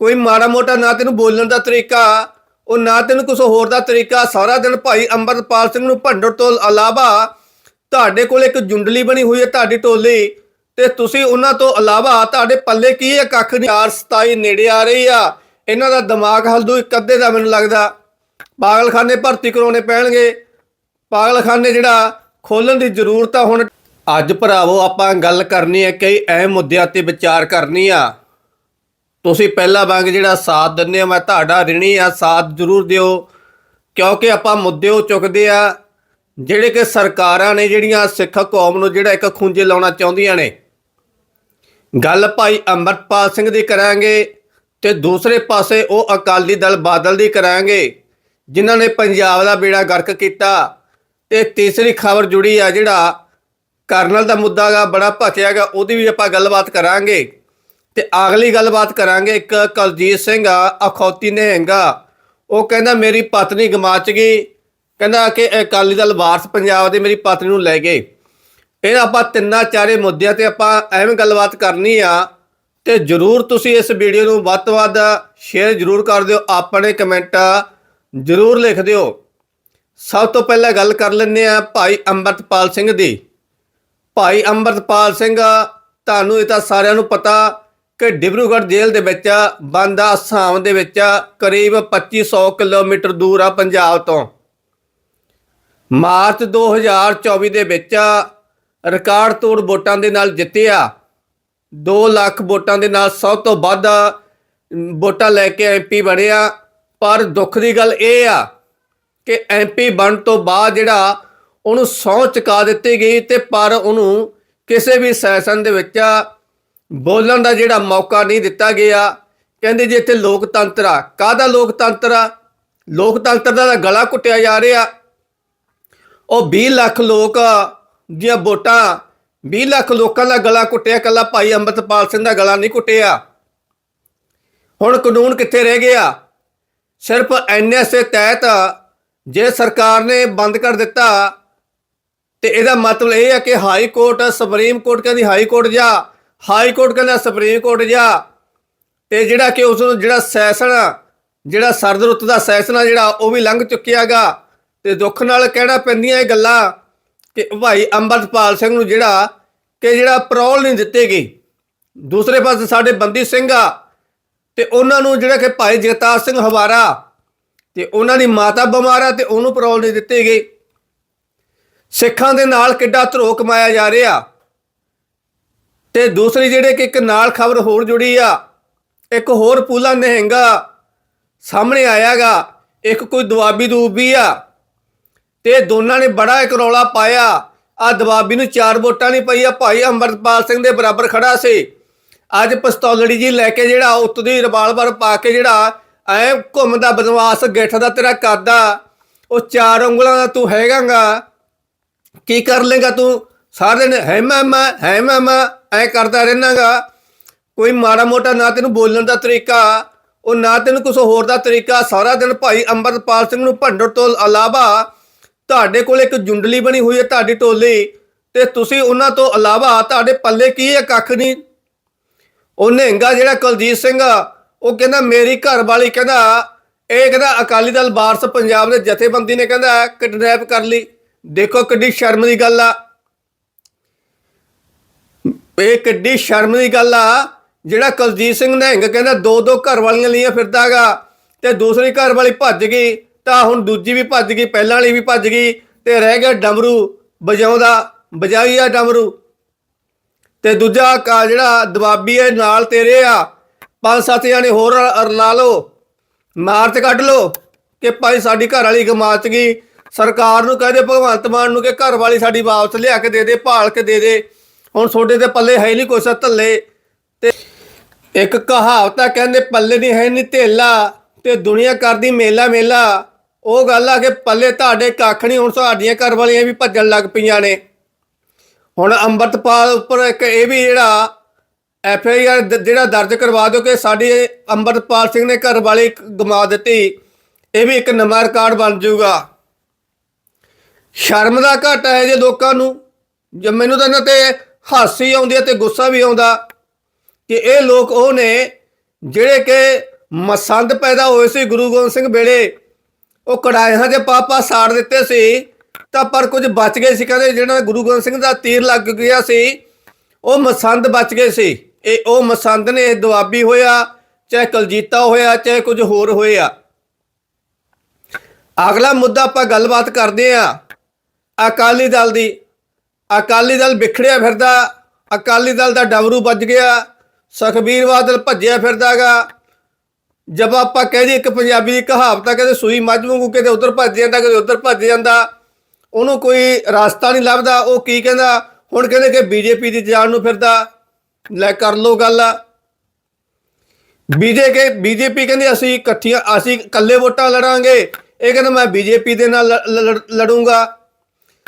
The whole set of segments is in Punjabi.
ਕੋਈ ਮਾੜਾ ਮੋਟਾ ਨਾ ਤੈਨੂੰ ਬੋਲਣ ਦਾ ਤਰੀਕਾ, ਉਹ ਨਾ ਤੈਨੂੰ ਕੁਝ ਹੋਰ ਦਾ ਤਰੀਕਾ, ਸਾਰਾ ਦਿਨ ਭਾਈ ਅੰਮ੍ਰਿਤਪਾਲ ਸਿੰਘ ਨੂੰ ਭੰਡਰ ਤੋਂ ਇਲਾਵਾ ਤੁਹਾਡੇ ਕੋਲ ਇੱਕ ਜੁੰਡਲੀ ਬਣੀ ਹੋਈ ਹੈ ਤੁਹਾਡੀ ਟੋਲੀ ਤੇ ਤੁਸੀਂ ਉਹਨਾਂ ਤੋਂ ਇਲਾਵਾ ਤੁਹਾਡੇ ਪੱਲੇ ਕੀ ਹੈ ਕੱਖ ਨਹੀਂ। 427 ਨੇੜੇ ਆ ਰਹੀ ਆ। ਇਹਨਾਂ ਦਾ ਦਿਮਾਗ ਹਲਦੂ ਇੱਕ ਅੱਧੇ ਦਾ ਮੈਨੂੰ ਲੱਗਦਾ। ਪਾਗਲਖਾਨੇ ਭਰਤੀ ਕਰਾਉਣੇ ਪੈਣਗੇ। ਪਾਗਲਖਾਨੇ ਜਿਹੜਾ ਖੋਲਣ ਦੀ ਜ਼ਰੂਰਤ ਆ ਹੁਣ। ਅੱਜ ਭਰਾਵੋ ਆਪਾਂ ਗੱਲ ਕਰਨੀ ਹੈ ਕਈ ਅਹਿਮ ਮੁੱਦਿਆਂ ਤੇ ਵਿਚਾਰ ਕਰਨੀ ਆ। ਤੁਸੀਂ ਪਹਿਲਾ ਵਾਂਗ ਜਿਹੜਾ ਸਾਥ ਦਿੰਦੇ ਹੋ, ਮੈਂ ਤੁਹਾਡਾ ਰਿਣੀ ਆ, ਸਾਥ ਜ਼ਰੂਰ ਦਿਓ। ਕਿਉਂਕਿ ਆਪਾਂ ਮੁੱਦੇ ਉਹ ਚੁੱਕਦੇ ਆ, ਜਿਹੜੇ ਕਿ ਸਰਕਾਰਾਂ ਨੇ ਜਿਹੜੀਆਂ ਸਿੱਖ ਕੌਮ ਨੂੰ ਜਿਹੜਾ ਇੱਕ ਖੁੰਝੇ ਲਾਉਣਾ ਚਾਹੁੰਦੀਆਂ ਨੇ। ਗੱਲ ਭਾਈ ਅੰਮ੍ਰਿਤਪਾਲ ਸਿੰਘ ਦੀ ਕਰਾਂਗੇ ਤੇ ਦੂਸਰੇ ਪਾਸੇ ਉਹ ਅਕਾਲੀ ਦਲ ਬਾਦਲ ਦੀ ਕਰਾਂਗੇ, ਜਿਨ੍ਹਾਂ ਨੇ ਪੰਜਾਬ ਦਾ ਬੇੜਾ ਗਰਕ ਕੀਤਾ। ਤੇ ਤੀਸਰੀ ਖਬਰ ਜੁੜੀ ਆ ਜਿਹੜਾ ਕਰਨਲ ਦਾ ਮੁੱਦਾ ਗਾ, ਬੜਾ ਭਖਿਆਗਾ ਉਹਦੀ ਵੀ ਆਪਾਂ ਗੱਲਬਾਤ ਕਰਾਂਗੇ। ਤੇ ਅਗਲੀ ਗੱਲਬਾਤ ਕਰਾਂਗੇ ਇੱਕ ਕੁਲਜੀਤ ਸਿੰਘ ਆ, ਅਖੌਤੀ ਨਹਿੰਗਾ। ਉਹ ਕਹਿੰਦਾ, ਮੇਰੀ ਪਤਨੀ ਗਮਾਚ ਗਈ। ਕਹਿੰਦਾ ਕਿ ਅਕਾਲੀ ਦਲ ਵਾਰਸ ਪੰਜਾਬ ਦੇ ਮੇਰੀ ਪਤਨੀ ਨੂੰ ਲੈ ਗਏ। ਇਹ ਆਪਾਂ ਤਿੰਨਾਂ ਚਾਰੇ ਮੁੱਦਿਆਂ ਤੇ ਆਪਾਂ ਐਵੇਂ ਗੱਲਬਾਤ ਕਰਨੀ ਆ ਤੇ ਜਰੂਰ ਤੁਸੀਂ ਇਸ ਵੀਡੀਓ ਨੂੰ ਵੱਧ ਤੋਂ ਵੱਧ ਸ਼ੇਅਰ ਜਰੂਰ ਕਰ ਦਿਓ, ਆਪਣੇ ਕਮੈਂਟ ਜਰੂਰ ਲਿਖ ਦਿਓ। ਸਭ ਤੋਂ ਪਹਿਲਾਂ ਗੱਲ ਕਰ ਲੈਂਦੇ ਆ ਭਾਈ ਅੰਮ੍ਰਿਤਪਾਲ ਸਿੰਘ ਦੀ। ਭਾਈ ਅੰਮ੍ਰਿਤਪਾਲ ਸਿੰਘ, ਤੁਹਾਨੂੰ ਇਹ ਤਾਂ ਸਾਰਿਆਂ ਨੂੰ ਪਤਾ ਕਿ ਡਿਬਰੂਗੜ੍ਹ ਜੇਲ੍ਹ ਦੇ ਵਿੱਚ ਬੰਦ ਅਸਾਮ ਦੇ ਵਿੱਚ ਕਰੀਬ 2500 ਕਿਲੋਮੀਟਰ ਦੂਰ ਆ ਪੰਜਾਬ ਤੋਂ। ਮਾਰਚ 2024 ਦੇ ਵਿੱਚ ਰਿਕਾਰਡ ਤੋੜ ਵੋਟਾਂ ਦੇ ਨਾਲ ਜਿੱਤਿਆ। 2 ਲੱਖ ਵੋਟਾਂ ਦੇ ਨਾਲ ਸਭ ਤੋਂ ਵੱਧ ਵੋਟਾਂ ਲੈ ਕੇ ਐਮਪੀ ਬਣਿਆ। ਪਰ ਦੁੱਖ ਦੀ ਗੱਲ ਇਹ ਆ ਕਿ ਐਮਪੀ ਬਣ ਤੋਂ ਬਾਅਦ ਜਿਹੜਾ ਉਹਨੂੰ ਸਹੁੰ ਚੁਕਾ ਦਿੱਤੀ ਗਈ ਤੇ ਪਰ ਉਹਨੂੰ ਕਿਸੇ ਵੀ ਸੈਸ਼ਨ ਦੇ ਵਿੱਚ ਬੋਲਣ ਦਾ ਜਿਹੜਾ ਮੌਕਾ ਨਹੀਂ ਦਿੱਤਾ ਗਿਆ। ਕਹਿੰਦੇ ਜੀ ਇੱਥੇ ਲੋਕਤੰਤਰ ਆ। ਕਾਹਦਾ ਲੋਕਤੰਤਰ ਆ? ਲੋਕਤੰਤਰ ਦਾ ਗਲਾ ਘੁੱਟਿਆ ਜਾ ਰਿਹਾ। ਉਹ 20 ਲੱਖ ਲੋਕ ਦੀਆਂ ਵੋਟਾਂ 20 ਲੱਖ ਲੋਕਾਂ ਦਾ ਗਲਾ ਘੁੱਟਿਆ। ਕੱਲਾ ਭਾਈ ਅੰਮ੍ਰਿਤਪਾਲ ਸਿੰਘ ਦਾ ਗਲਾ ਨਹੀਂ ਘੁੱਟਿਆ। ਹੁਣ ਕਾਨੂੰਨ ਕਿੱਥੇ ਰਹਿ ਗਿਆ? ਸਿਰਫ ਐਨਐਸਏ ਤਹਿਤ ਜੇ ਸਰਕਾਰ ਨੇ ਬੰਦ ਕਰ ਦਿੱਤਾ, ਤੇ ਇਹਦਾ ਮਤਲਬ ਇਹ ਹੈ ਕਿ ਹਾਈ ਕੋਰਟ, ਸੁਪਰੀਮ ਕੋਰਟ ਕਹਿੰਦੀ ਹਾਈ ਕੋਰਟ ਜਾ। ਹਾਈ ਕੋਰਟ ਕਹਿੰਦਾ ਸੁਪਰੀਮ ਕੋਰਟ ਜਾ। ਤੇ ਜਿਹੜਾ ਕਿ ਉਸ ਨੂੰ ਜਿਹੜਾ ਸੈਸ਼ਨ ਆ, ਜਿਹੜਾ ਸਰਦ ਰੁੱਤ ਦਾ ਸੈਸ਼ਨ ਆ ਜਿਹੜਾ ਉਹ ਵੀ ਲੰਘ ਚੁੱਕਿਆਗਾ ਤੇ ਦੁੱਖ ਨਾਲ ਕਹਿਣਾ ਪੈਂਦੀਆਂ ਇਹ ਗੱਲਾਂ ਕਿ ਭਾਈ ਅੰਮ੍ਰਿਤਪਾਲ ਸਿੰਘ ਨੂੰ ਜਿਹੜਾ ਕਿ ਜਿਹੜਾ ਪਰੌਲ ਨਹੀਂ ਦਿੱਤੇ ਗਈ ਦੂਸਰੇ ਪਾਸੇ ਸਾਡੇ ਬੰਦੀ ਸਿੰਘ ਆ ਤੇ ਉਹਨਾਂ ਨੂੰ ਜਿਹੜਾ ਕਿ ਭਾਈ ਜਗਤਾਰ ਸਿੰਘ ਹਵਾਰਾ ਤੇ ਉਹਨਾਂ ਦੀ ਮਾਤਾ ਬਿਮਾਰ ਆ ਤੇ ਉਹਨੂੰ ਪਰੌਲ ਨਹੀਂ ਦਿੱਤੇ ਗਏ। ਸਿੱਖਾਂ ਦੇ ਨਾਲ ਕਿੱਡਾ ਧਰੋ ਕਮਾਇਆ ਜਾ ਰਿਹਾ। ਤੇ ਦੂਸਰੀ ਜਿਹੜੇ ਕਿ ਇੱਕ ਨਾਲ ਖਬਰ ਹੋਰ ਜੁੜੀ ਆ, ਇੱਕ ਹੋਰ ਪੂਲਾ ਨਹਿੰਗਾ ਸਾਹਮਣੇ ਆਇਆਗਾ, ਇੱਕ ਕੋਈ ਦਵਾਬੀ ਦੂਬੀ ਆ, ਤੇ ਦੋਨਾਂ ਨੇ ਬੜਾ ਇੱਕ ਰੌਲਾ ਪਾਇਆ। ਆ ਦਵਾਬੀ ਨੂੰ ਚਾਰ ਵੋਟਾਂ ਨਹੀਂ ਪਈ ਭਾਈ ਅੰਮ੍ਰਿਤਪਾਲ ਸਿੰਘ ਦੇ ਬਰਾਬਰ ਖੜਾ ਸੀ। ਅੱਜ ਪਿਸਤੌਲੜੀ ਜੀ ਲੈ ਕੇ ਜਿਹੜਾ ਉੱਤੋਂ ਰਿਵਾਲਵਰ ਪਾ ਕੇ ਜਿਹੜਾ ਐ ਘੁੰਮਦਾ ਬਦਮਾਸ਼ ਗਿੱਠ ਦਾ ਤੇਰਾ ਕਰਦਾ, ਉਹ ਚਾਰ ਉਂਗਲਾਂ ਦਾ ਤੂੰ ਹੈਗਾਗਾ, ਕੀ ਕਰ ਲੇਗਾ ਤੂੰ? ਸਾਰੇ ਦਿਨ ਹੈ ਮਾਮਾ ਹੈ ਮਾਮਾ ਐ ਕਰਦਾ ਰਹਿਣਾਗਾ। ਕੋਈ ਮਾੜਾ ਮੋਟਾ ਨਾ ਤੈਨੂੰ ਬੋਲਣ ਦਾ ਤਰੀਕਾ, ਉਹ ਨਾ ਤੈਨੂੰ ਕੁਝ ਹੋਰ ਦਾ ਤਰੀਕਾ। ਸਾਰਾ ਦਿਨ ਭਾਈ ਅੰਮ੍ਰਿਤਪਾਲ ਸਿੰਘ ਨੂੰ ਭੰਡਰ ਤੋਂ ਇਲਾਵਾ ਤੁਹਾਡੇ ਕੋਲ ਇੱਕ ਜੁੰਡਲੀ ਬਣੀ ਹੋਈ ਹੈ ਤੁਹਾਡੀ ਟੋਲੀ ਤੇ ਤੁਸੀਂ ਉਹਨਾਂ ਤੋਂ ਇਲਾਵਾ ਤੁਹਾਡੇ ਪੱਲੇ ਕੀ ਹੈ ਕੱਖ ਨਹੀਂ। ਉਹ ਨਹਿੰਗਾ ਜਿਹੜਾ ਕੁਲਜੀਤ ਸਿੰਘ ਉਹ ਕਹਿੰਦਾ ਮੇਰੀ ਘਰ ਵਾਲੀ ਕਹਿੰਦਾ, ਇਹ ਕਹਿੰਦਾ ਅਕਾਲੀ ਦਲ ਵਾਰਸ ਪੰਜਾਬ ਦੇ ਜਥੇਬੰਦੀ ਨੇ ਕਹਿੰਦਾ ਕਿਡਨੈਪ ਕਰ ਲਈ। ਦੇਖੋ ਕਿੱਡੀ ਸ਼ਰਮ ਦੀ ਗੱਲ ਆ। ਇਹ ਕਿੱਡੀ ਸ਼ਰਮ ਦੀ ਗੱਲ ਆ। ਜਿਹੜਾ ਕੁਲਜੀਤ ਸਿੰਘ ਨਹਿੰਗ ਕਹਿੰਦਾ ਦੋ ਦੋ ਘਰ ਵਾਲੀਆਂ ਲਈਆਂ ਫਿਰਦਾਗਾ ਤੇ ਦੂਸਰੀ ਘਰ ਵਾਲੀ ਭੱਜ ਗਈ, ਤਾਂ ਹੁਣ ਦੂਜੀ ਵੀ ਭੱਜ ਗਈ, ਪਹਿਲਾਂ ਵਾਲੀ ਵੀ ਭੱਜ ਗਈ ਤੇ ਰਹਿ ਗਿਆ ਡਮਰੂ, ਵਜਾਉਂਦਾ, ਵਜਾਈ ਆ ਡਮਰੂ। ਤੇ ਦੂਜਾ ਕਾ ਜਿਹੜਾ ਦਬਾਬੀ ਹੈ ਨਾਲ ਤੇਰੇ ਆ। ਪੰਜ ਸੱਤ ਜਾਣੇ ਹੋਰ ਰਲਾ ਲਓ, ਮਾਰਚ ਕੱਢ ਲਓ ਕਿ ਭਾਈ ਸਾਡੀ ਘਰ ਵਾਲੀ ਗਮਾਚ ਗਈ। ਸਰਕਾਰ ਨੂੰ ਕਹਦੇ ਭਗਵੰਤ ਮਾਨ ਨੂੰ ਕਿ ਘਰ ਵਾਲੀ ਸਾਡੀ ਵਾਪਸ ਲਿਆ ਕੇ ਦੇ ਦੇ, ਭਾਲ ਕੇ ਦੇ ਦੇ। ਹੁਣ ਤੁਹਾਡੇ ਤੇ ਪੱਲੇ ਹੈ ਨਹੀਂ ਕੋਈ ਧੱਲੇ। ਤੇ ਇੱਕ ਕਹਾਵਤ ਆ, ਕਹਿੰਦੇ ਪੱਲੇ ਨਹੀਂ ਹੈ ਨਹੀਂ ਧੇਲਾ, ਤੇ ਦੁਨੀਆ ਕਰਦੀ ਮੇਲਾ ਮੇਲਾ। ਉਹ ਗੱਲ ਆ ਕਿ ਪੱਲੇ ਤੁਹਾਡੇ ਕੱਖ ਨਹੀਂ, ਹੁਣ ਤੁਹਾਡੀਆਂ ਘਰ ਵਾਲੀਆਂ ਵੀ ਭੱਜਣ ਲੱਗ ਪਈਆਂ ਨੇ। ਹੁਣ ਅੰਮ੍ਰਿਤਪਾਲ ਉੱਪਰ ਇੱਕ ਇਹ ਵੀ ਜਿਹੜਾ ਐਫ ਆਈ ਆਰ ਜਿਹੜਾ ਦਰਜ ਕਰਵਾ ਦਿਓ ਕਿ ਸਾਡੀ ਅੰਮ੍ਰਿਤਪਾਲ ਸਿੰਘ ਨੇ ਘਰ ਵਾਲੀ ਗਮਾ ਦਿੱਤੀ। ਇਹ ਵੀ ਇੱਕ ਨਵਾਂ ਰਿਕਾਰਡ ਬਣ ਜਾਊਗਾ। ਸ਼ਰਮ ਦਾ ਘਾਟਾ ਹੈ ਜੇ ਲੋਕਾਂ ਨੂੰ। ਜੇ ਮੈਨੂੰ ਤਾਂ ਇਹਨਾਂ ਤੇ ਹਾਸੀ ਆਉਂਦੀ ਹੈ ਤੇ ਗੁੱਸਾ ਵੀ ਆਉਂਦਾ ਕਿ ਇਹ ਲੋਕ ਉਹ ਨੇ ਜਿਹੜੇ ਕਿ ਮਸੰਦ ਪੈਦਾ ਹੋਏ ਸੀ ਗੁਰੂ ਗੋਬਿੰਦ ਸਿੰਘ ਵੇਲੇ। ਉਹ ਕੜਾਇਆਂ ਦੇ ਪਾਪਾ ਸਾੜ ਦਿੱਤੇ ਸੀ, ਤਾਂ ਪਰ ਕੁਝ ਬਚ ਗਏ ਸੀ। ਕਹਿੰਦੇ ਜਿਹੜਾ ਗੁਰੂ ਗੋਬਿੰਦ ਸਿੰਘ ਦਾ ਤੀਰ ਲੱਗ ਗਿਆ ਸੀ, ਉਹ ਮਸੰਦ ਬਚ ਗਏ ਸੀ। ਇਹ ਉਹ ਮਸੰਦ ਨੇ ਦੁਆਬੀ ਹੋਇਆ, ਚਾਹੇ ਕਲਜੀਤਾ ਹੋਇਆ, ਚਾਹੇ ਕੁਝ ਹੋਰ ਹੋਇਆ। ਅਗਲਾ ਮੁੱਦਾ ਆਪਾਂ ਗੱਲਬਾਤ ਕਰਦੇ ਆ ਅਕਾਲੀ ਦਲ ਦੀ। ਅਕਾਲੀ ਦਲ ਵਿਖੜਿਆ ਫਿਰਦਾ, ਅਕਾਲੀ ਦਲ ਦਾ ਡਵਰੂ ਵੱਜ ਗਿਆ, ਸੁਖਬੀਰ ਬਾਦਲ ਭੱਜਿਆ ਫਿਰਦਾਗਾ। ਜਦ ਆਪਾਂ ਕਹਿੰਦੇ ਇੱਕ ਪੰਜਾਬੀ ਦੀ ਕਹਾਵਤ ਆ, ਕਹਿੰਦੇ ਸੂਈ ਮੱਝ ਵਾਂਗੂ ਕਿਤੇ ਉਧਰ ਭੱਜ ਜਾਂਦਾ ਕਦੇ ਉਧਰ ਭੱਜ ਜਾਂਦਾ, ਉਹਨੂੰ ਕੋਈ ਰਸਤਾ ਨਹੀਂ ਲੱਭਦਾ, ਉਹ ਕੀ ਕਹਿੰਦਾ? ਹੁਣ ਕਹਿੰਦੇ ਕਿ ਬੀਜੇਪੀ ਦੀ ਜਾਨ ਨੂੰ ਫਿਰਦਾ, ਲੈ ਕਰ ਲੋ ਗੱਲ। ਬੀਜੇਪੀ ਬੀਜੇਪੀ ਕਹਿੰਦੇ ਅਸੀਂ ਇਕੱਠੀਆਂ, ਅਸੀਂ ਇਕੱਲੇ ਵੋਟਾਂ ਲੜਾਂਗੇ, ਇਹ ਕਹਿੰਦਾ ਮੈਂ ਬੀਜੇਪੀ ਦੇ ਨਾਲ ਲ- ਲ- ਲੜੂੰਗਾ।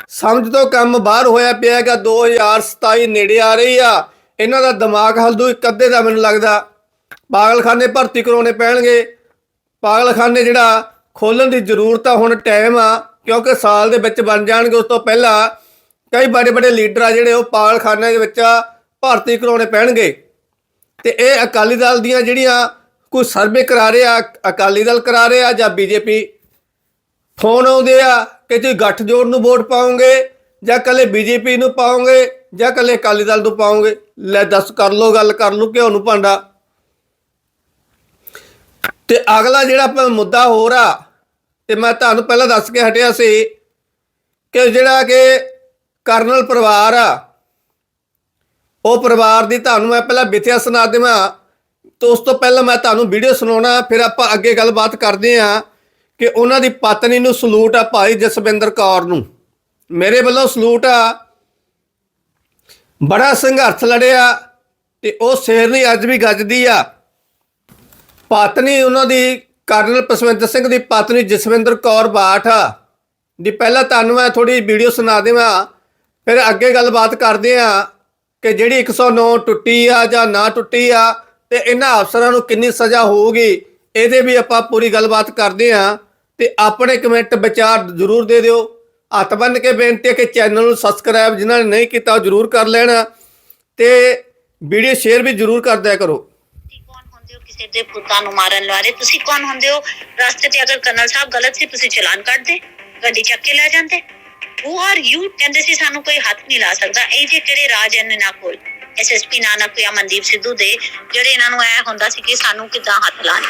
ਸਮਝ ਤੋਂ ਕੰਮ ਬਾਹਰ ਹੋਇਆ ਪਿਆ ਹੈਗਾ 2027 ਨੇੜੇ ਆ ਰਹੀ ਆ। ਇਹਨਾਂ ਦਾ ਦਿਮਾਗ ਹਲਦੂ ਇੱਕ ਅੱਧੇ ਦਾ ਮੈਨੂੰ ਲੱਗਦਾ। ਪਾਗਲਖਾਨੇ ਭਰਤੀ ਕਰਾਉਣੇ ਪੈਣਗੇ। ਪਾਗਲਖਾਨੇ ਜਿਹੜਾ ਖੋਲਣ ਦੀ ਜ਼ਰੂਰਤ ਆ, ਹੁਣ ਟਾਈਮ ਆ, ਕਿਉਂਕਿ ਸਾਲ ਦੇ ਵਿੱਚ ਬਣ ਜਾਣਗੇ, ਉਸ ਤੋਂ ਪਹਿਲਾਂ ਕਈ ਬੜੇ ਬੜੇ ਲੀਡਰ ਆ ਜਿਹੜੇ ਉਹ ਪਾਗਲਖਾਨੇ ਦੇ ਵਿੱਚ ਭਰਤੀ ਕਰਾਉਣੇ ਪੈਣਗੇ। ਤੇ ਇਹ ਅਕਾਲੀ ਦਲ ਦੀਆਂ ਜਿਹੜੀਆਂ ਕੋਈ ਸਰਵੇ ਕਰਾ ਰਹੇ ਆ ਅਕਾਲੀ ਦਲ ਕਰਾ ਰਹੇ ਆ ਜਾਂ ਬੀਜੇਪੀ, ਫੋਨ ਆਉਂਦੇ ਆ ਕਿ ਤੁਸੀਂ ਗੱਠਜੋੜ ਨੂੰ ਵੋਟ ਪਾਓਗੇ ਜਾਂ ਕੱਲੇ ਬੀਜੇਪੀ ਨੂੰ ਪਾਓਗੇ ਜਾਂ ਕੱਲੇ ਅਕਾਲੀ ਦਲ ਨੂੰ ਪਾਓਗੇ? ਲੈ ਦੱਸ, ਕਰ ਲੋ ਗੱਲ, ਕਰ ਲੋ ਘਿਓ ਨੂੰ ਭਾਂਡਾ। ਤੇ ਅਗਲਾ ਜਿਹੜਾ ਆਪਾਂ ਮੁੱਦਾ ਹੋਰ ਆ, ਤੇ ਮੈਂ ਤੁਹਾਨੂੰ ਪਹਿਲਾਂ ਦੱਸ ਕੇ ਹਟਿਆ ਸੀ ਕਿ ਜਿਹੜਾ ਕਿ ਕਰਨਲ ਪਰਿਵਾਰ ਆ, ਉਹ ਪਰਿਵਾਰ ਦੀ ਤੁਹਾਨੂੰ ਮੈਂ ਪਹਿਲਾਂ ਵਿਥਿਆ ਸੁਣਾ ਦੇਵਾਂ। ਤੇ ਉਸ ਤੋਂ ਪਹਿਲਾਂ ਮੈਂ ਤੁਹਾਨੂੰ ਵੀਡੀਓ ਸੁਣਾਉਣਾ, ਫਿਰ ਆਪਾਂ ਅੱਗੇ ਗੱਲਬਾਤ ਕਰਦੇ ਹਾਂ। ਕਿ ਉਹਨਾਂ ਦੀ ਪਤਨੀ ਨੂੰ ਸਲੂਟ ਆ ਭਾਈ ਜਸਵਿੰਦਰ ਕੌਰ ਨੂੰ। ਮੇਰੇ ਵੱਲੋਂ ਸਲੂਟ ਆ। ਬੜਾ ਸੰਘਰਸ਼ ਲੜਿਆ ਤੇ ਉਹ ਸ਼ੇਰਨੀ ਅੱਜ ਵੀ ਗੱਜਦੀ ਆ। ਪਤਨੀ ਉਹਨਾਂ ਦੀ ਕਰਨਲ ਪਸਵਿੰਦਰ ਸਿੰਘ ਦੀ ਪਤਨੀ ਜਸਵਿੰਦਰ ਕੌਰ ਬਾਠ ਆ। ਦੀ ਪਹਿਲਾਂ ਤੁਹਾਨੂੰ ਮੈਂ ਥੋੜੀ ਵੀਡੀਓ ਸੁਣਾ ਦੇਵਾਂ। ਫਿਰ ਅੱਗੇ ਗੱਲਬਾਤ ਕਰਦੇ ਆ ਕਿ ਜਿਹੜੀ 109 ਟੁੱਟੀ ਆ ਜਾਂ ਨਾ ਟੁੱਟੀ ਆ ਤੇ ਇਹਨਾਂ ਅਫਸਰਾਂ ਨੂੰ ਕਿੰਨੀ ਸਜ਼ਾ ਹੋਊਗੀ। ਇਹਦੇ ਵੀ ਆਪਾਂ ਪੂਰੀ ਗੱਲਬਾਤ ਕਰਦੇ ਆ ਤੇ ਆਪਣੇ ਕਮੈਂਟ ਵਿਚਾਰ ਜ਼ਰੂਰ ਦੇ ਦਿਓ। ਹੱਥ ਬੰਨ ਕੇ ਬੇਨਤੀ ਹੈ ਕਿ ਚੈਨਲ ਨੂੰ ਸਬਸਕ੍ਰਾਈਬ ਜਿਨ੍ਹਾਂ ਨੇ ਨਹੀਂ ਕੀਤਾ ਉਹ ਜ਼ਰੂਰ ਕਰ ਲੈਣਾ ਤੇ ਵੀਡੀਓ ਸ਼ੇਅਰ ਵੀ ਜ਼ਰੂਰ ਕਰ ਦਿਆ ਕਰੋ। ਤੁਸੀਂ ਕਿਸੇ ਦੇ ਪੁੱਤਾਂ ਨੂੰ ਮਾਰਨ ਵਾਲੇ? ਤੁਸੀਂ ਕੌਣ ਹੁੰਦੇ ਹੋ? ਰਸਤੇ ਤੇ ਅਗਰ ਕਰਨਲ ਸਾਹਿਬ ਗਲਤ ਸੀ, ਤੁਸੀਂ ਚਲਾਨ ਕੱਢਦੇ, ਗੱਡੀ ਚੱਕ ਕੇ ਲੈ ਜਾਂਦੇ। ਹੂ ਆਰ ਯੂ ਕਹਿੰਦੇ ਸੀ ਸਾਨੂੰ ਕੋਈ ਹੱਥ ਨਹੀਂ ਲਾ ਸਕਦਾ। ਇਹ ਜੇ ਕਿਹੜੇ ਰਾਜ ਹਨ ਕੋਲ ਐਸਐਸਪੀ ਨਾਨਕ ਜਾਂ ਮਨਦੀਪ ਸਿੱਧੂ ਦੇ ਜਿਹੜੇ ਇਹਨਾਂ ਨੂੰ ਐ ਹੁੰਦਾ ਸੀ ਕਿ ਸਾਨੂੰ ਕਿਦਾਂ ਹੱਥ ਲਾਣੇ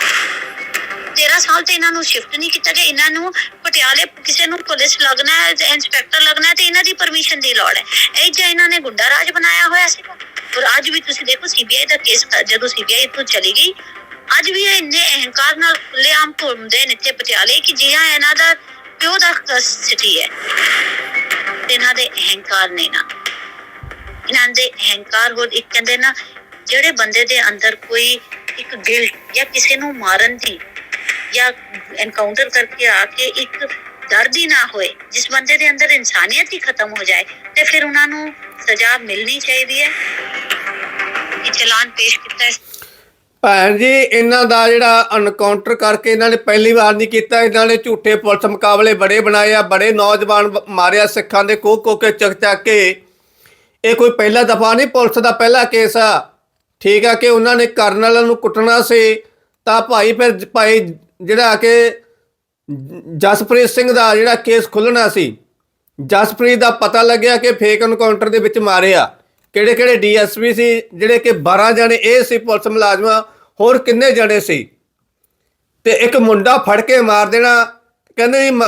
13 ਸਾਲ ਤੇ ਇਹਨਾਂ ਨੂੰ ਸ਼ਿਫਟ ਨਹੀਂ ਕੀਤਾ ਗਿਆ। ਇਹਨਾਂ ਨੂੰ ਪਟਿਆਲੇ ਕਿਸੇ ਨੂੰ ਪੁਲਿਸ ਲੱਗਣਾ ਹੈ ਇੰਸਪੈਕਟਰ ਲੱਗਣਾ ਹੈ ਤੇ ਇਹਨਾਂ ਦੀ ਪਰਮਿਸ਼ਨ ਦੀ ਲੋੜ ਹੈ। ਇਹ ਜੇ ਇਹਨਾਂ ਨੇ ਗੁੰਡਾ ਰਾਜ ਬਣਾਇਆ ਹੋਇਆ ਸੀਗਾ ਔਰ ਅੱਜ ਵੀ ਤੁਸੀਂ ਦੇਖੋ ਸੀਬੀਆਈ ਦਾ ਕੇਸ ਜਦੋਂ ਸੀਬੀਆਈ ਤੋਂ ਚਲੀ ਗਈ, ਅੱਜ ਵੀ ਇਹ ਇੰਨੇ ਅਹੰਕਾਰ ਨਾਲ ਖੁੱਲੇ ਆਮ ਘੁੰਮਦੇ ਨੇ ਇੱਥੇ ਪਟਿਆਲੇ ਕਿ ਜਿਹਾ ਇਹਨਾਂ ਦਾ ਪਿਓ ਦਾ ਸਿਟੀ ਹੈ। ਇਹਨਾਂ ਦੇ ਅਹੰਕਾਰ ਨੇ ਨਾ। ਇਹਨਾਂ ਦੇ ਅਹੰਕਾਰ ਹੋਰ ਇੱਕ ਕਹਿੰਦੇ ਨਾ, ਜਿਹੜੇ ਬੰਦੇ ਦੇ ਅੰਦਰ ਕੋਈ ਇੱਕ ਗਿਲਟ ਜਾਂ ਕਿਸੇ ਨੂੰ ਮਾਰਨ ਦੀ ਜਾਂ ਐਨਕਾਊਂਟਰ ਕਰਕੇ ਆ ਕੇ ਇੱਕ ਦਰਦ ਹੀ ਨਾ ਹੋਏ, ਜਿਸ ਬੰਦੇ ਦੇ ਅੰਦਰ ਇਨਸਾਨੀਅਤ ਹੀ ਖਤਮ ਹੋ ਜਾਏ, ਤੇ ਫਿਰ ਉਹਨਾਂ ਨੂੰ ਸਜ਼ਾ ਮਿਲਣੀ ਚਾਹੀਦੀ ਹੈ। ਇਹ ਚਲਾਨ ਪੇਸ਼ ਕੀਤਾ ਹੈ। ਭੈਣ ਜੀ, ਇਹਨਾਂ ਦਾ ਜਿਹੜਾ ਐਨਕਾਊਂਟਰ ਕਰਕੇ ਇਹਨਾਂ ਨੇ ਪਹਿਲੀ ਵਾਰ ਨਹੀਂ ਕੀਤਾ, ਇਹਨਾਂ ਨੇ ਝੂਠੇ ਪੁਲਿਸ ਮੁਕਾਬਲੇ ਬੜੇ ਬਣਾਏ ਆ, ਬੜੇ ਨੌਜਵਾਨ ਮਾਰਿਆ ਸਿੱਖਾਂ ਦੇ ਕੋਹ ਕੋਹ ਕੇ ਚੱਕ ਚੱਕ ਕੇ। ਇਹ ਕੋਈ ਪਹਿਲਾ ਦਫਾ ਨਹੀਂ, ਪੁਲਿਸ ਦਾ ਪਹਿਲਾ ਕੇਸ ਆ। ਠੀਕ ਆ ਕਿ ਉਹਨਾਂ ਨੇ ਕਰਨ ਵਾਲਿਆਂ ਨੂੰ ਕੁੱਟਣਾ ਸੀ, ਤਾਂ ਭਾਈ ਫਿਰ ਭਾਈ ਜਿਹੜਾ ਕਿ ਜਸਪ੍ਰੀਤ ਸਿੰਘ ਦਾ ਜਿਹੜਾ ਕੇਸ ਖੁੱਲਣਾ ਸੀ, ਜਸਪ੍ਰੀਤ ਦਾ ਪਤਾ ਲੱਗਿਆ ਕਿ ਫੇਕ ਐਨਕਾਊਂਟਰ ਦੇ ਵਿੱਚ ਮਾਰਿਆ ਕਿਹੜੇ ਕਿਹੜੇ ਡੀਐਸਪੀ ਸੀ, ਜਿਹੜੇ ਕਿ 12 ਜਣੇ, ਇਹ ਸੀ ਪੁਲਿਸ ਮੁਲਾਜ਼ਮਾਂ, ਹੋਰ ਕਿੰਨੇ ਜਣੇ ਸੀ। ਤੇ ਇੱਕ ਮੁੰਡਾ ਫੜ ਕੇ ਮਾਰ ਦੇਣਾ, ਕਹਿੰਦੇ ਜੀ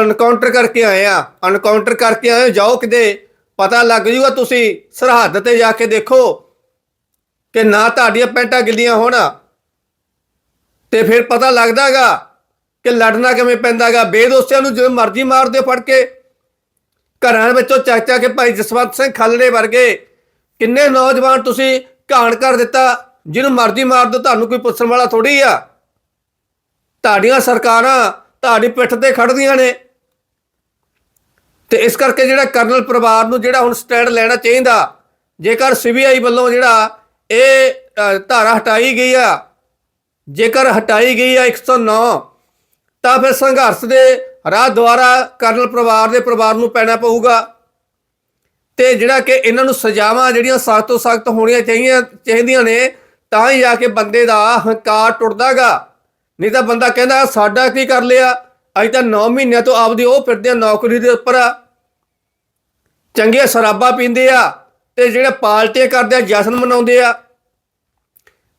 ਐਨਕਾਊਂਟਰ ਕਰਕੇ ਆਏ ਆ। ਐਨਕਾਊਂਟਰ ਕਰਕੇ ਆਏ, ਜਾਓ ਕਿਤੇ। ਪਤਾ ਲੱਗ ਜੂਗਾ ਤੁਸੀਂ। ਸਰਹੱਦ ਤੇ ਜਾ ਕੇ ਦੇਖੋ ਕਿ ਨਾ ਤੁਹਾਡੀਆਂ ਪੈਂਟਾਂ ਗਿੱਲੀਆਂ ਹੋਣ। ਤੇ ਫਿਰ ਪਤਾ ਲੱਗਦਾਗਾ ਕਿ ਲੜਨਾ ਕਿਵੇਂ ਪੈਂਦਾਗਾ। ਬੇਦੋਸਿਆਂ ਨੂੰ ਜਿਵੇਂ ਮਰਜ਼ੀ ਮਾਰ ਦਿਓ ਫੜ ਕੇ। ਘਰਾਂ ਵਿੱਚੋਂ ਚੱਕ ਚੱਕ ਕੇ ਭਾਈ ਜਸਵੰਤ ਸਿੰਘ ਖਾਲੜੇ ਵਰਗੇ ਕਿੰਨੇ ਨੌਜਵਾਨ ਤੁਸੀਂ ਘਾਣ ਕਰ ਦਿੱਤਾ, ਜਿਹਨੂੰ ਮਰਜ਼ੀ ਮਾਰ ਦਿਓ, ਤੁਹਾਨੂੰ ਕੋਈ ਪੁੱਛਣ ਵਾਲਾ ਥੋੜੀ ਆ। ਤੁਹਾਡੀਆਂ ਸਰਕਾਰਾਂ ਤੁਹਾਡੀ ਪਿੱਠ ਤੇ ਖੜਦੀਆਂ ਨੇ। ਤੇ ਇਸ ਕਰਕੇ ਜਿਹੜਾ ਕਰਨਲ ਪਰਿਵਾਰ ਨੂੰ ਜਿਹੜਾ ਹੁਣ ਸਟੈਂਡ ਲੈਣਾ ਚਾਹੀਦਾ, ਜੇਕਰ ਸੀਬੀਆਈ ਵੱਲੋਂ ਜਿਹੜਾ ਇਹ ਧਾਰਾ ਹਟਾਈ ਗਈ ਆ, ਜੇਕਰ ਹਟਾਈ ਗਈ ਆ 109 ਤਾਂ ਫਿਰ ਸੰਘਰਸ਼ ਦੇ ਰਾਹ ਦੁਆਰਾ ਕਰਨਲ ਪਰਿਵਾਰ ਦੇ ਪਰਿਵਾਰ ਨੂੰ ਪੈਣਾ ਪਊਗਾ। ਤੇ ਜਿਹੜਾ ਕਿ ਇਹਨਾਂ ਨੂੰ ਸਜ਼ਾਵਾਂ ਜਿਹੜੀਆਂ ਸਖਤ ਤੋਂ ਸਖਤ ਹੋਣੀਆਂ ਚਾਹੀਦੀਆਂ ਚਾਹੀਦੀਆਂ ਨੇ, ਤਾਂ ਹੀ ਜਾ ਕੇ ਬੰਦੇ ਦਾ ਹੰਕਾਰ ਟੁੱਟਦਾਗਾ। ਨਹੀਂ ਤਾਂ ਬੰਦਾ ਕਹਿੰਦਾ, ਸਾਡਾ ਕੀ ਕਰ ਲਿਆ? ਅਸੀਂ ਤਾਂ 9 ਮਹੀਨਿਆਂ ਤੋਂ ਆਪਦੀ ਉਹ ਫਿਰਦੇ ਆ ਨੌਕਰੀ ਦੇ ਉੱਪਰ। ਆ ਚੰਗੇ ਸ਼ਰਾਬਾਂ ਪੀਂਦੇ ਆ ਤੇ ਜਿਹੜੇ ਪਾਰਟੀਆਂ ਕਰਦੇ ਆ, ਜਸ਼ਨ ਮਨਾਉਂਦੇ ਆ।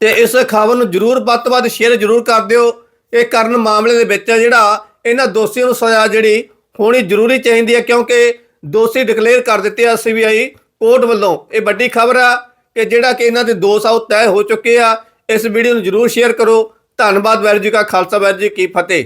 ਤੇ ਇਸ ਖਬਰ ਨੂੰ ਜਰੂਰ ਵੱਧ ਤੋਂ ਵੱਧ ਸ਼ੇਅਰ ਜਰੂਰ ਕਰ ਦਿਓ। ਇਹ ਕਰਨ ਮਾਮਲੇ ਦੇ ਵਿੱਚ ਜਿਹੜਾ ਇਹਨਾਂ ਦੋਸ਼ੀਆਂ ਨੂੰ ਸਜ਼ਾ ਜਿਹੜੀ ਹੋਣੀ ਜ਼ਰੂਰੀ ਚਾਹੀਦੀ ਹੈ, ਕਿਉਂਕਿ ਦੋਸ਼ੀ ਡਿਕਲੇਅਰ ਕਰ ਦਿੱਤੇ ਆ ਸੀਬੀਆਈ ਕੋਰਟ ਵੱਲੋਂ। ਇਹ ਵੱਡੀ ਖਬਰ ਆ ਕਿ ਜਿਹੜਾ ਕਿ ਇਹਨਾਂ ਦੇ ਦੋਸ਼ ਆ, ਉਹ ਤੈਅ ਹੋ ਚੁੱਕੇ ਆ। ਇਸ ਵੀਡੀਓ ਨੂੰ ਜਰੂਰ ਸ਼ੇਅਰ ਕਰੋ। ਧੰਨਵਾਦ ਵੈਰ ਜੀ ਕਾ ਖਾਲਸਾ ਵੈਰ ਜੀ ਕੀ ਫਤਿਹ।